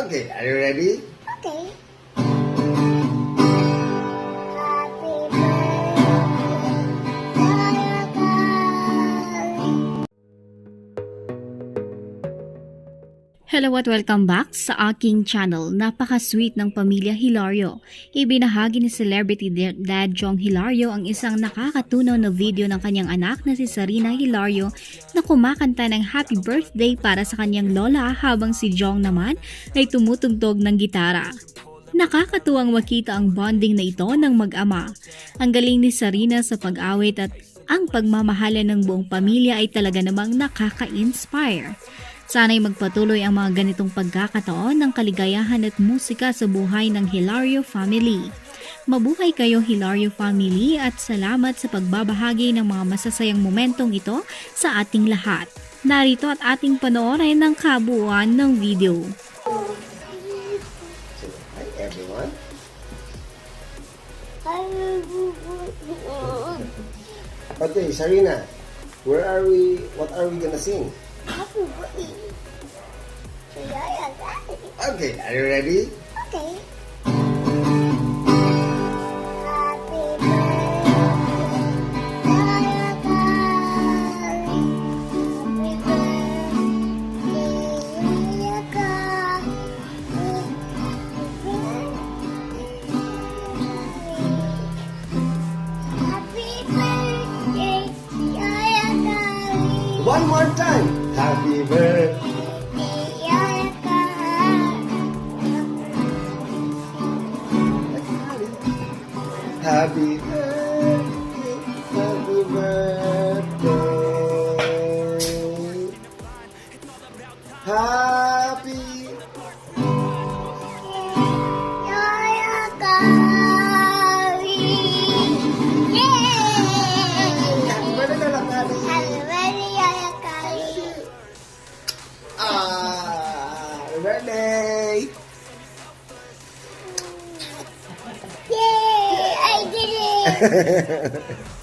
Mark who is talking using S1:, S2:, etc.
S1: Okay, are you ready?
S2: Hello at welcome back sa aking channel. Napaka-sweet ng pamilya Hilario. Ibinahagi ni celebrity dad Jong Hilario ang isang nakakatunaw na video ng kanyang anak na si Sarina Hilario na kumakanta ng happy birthday para sa kanyang lola habang si Jong naman ay tumutugtog ng gitara. Nakakatuwang makita ang bonding na ito ng mag-ama. Ang galing ni Sarina sa pag-awit at ang pagmamahala ng buong pamilya ay talaga namang nakaka-inspire. Sana'y magpatuloy ang mga ganitong pagkakataon ng kaligayahan at musika sa buhay ng Hilario family. Mabuhay kayo Hilario family at salamat sa pagbabahagi ng mga masasayang momentong ito sa ating lahat. Narito at ating panoorin ng kabuuan ng video.
S1: So, hi everyone. Okay, Sarina, where are we? What are we gonna sing?
S3: Happy birthday.
S1: Okay, are you ready? One more time. Happy birthday. Happy birthday. Happy birthday. Happy. Happy birthday birthday.
S3: Yay! I did it!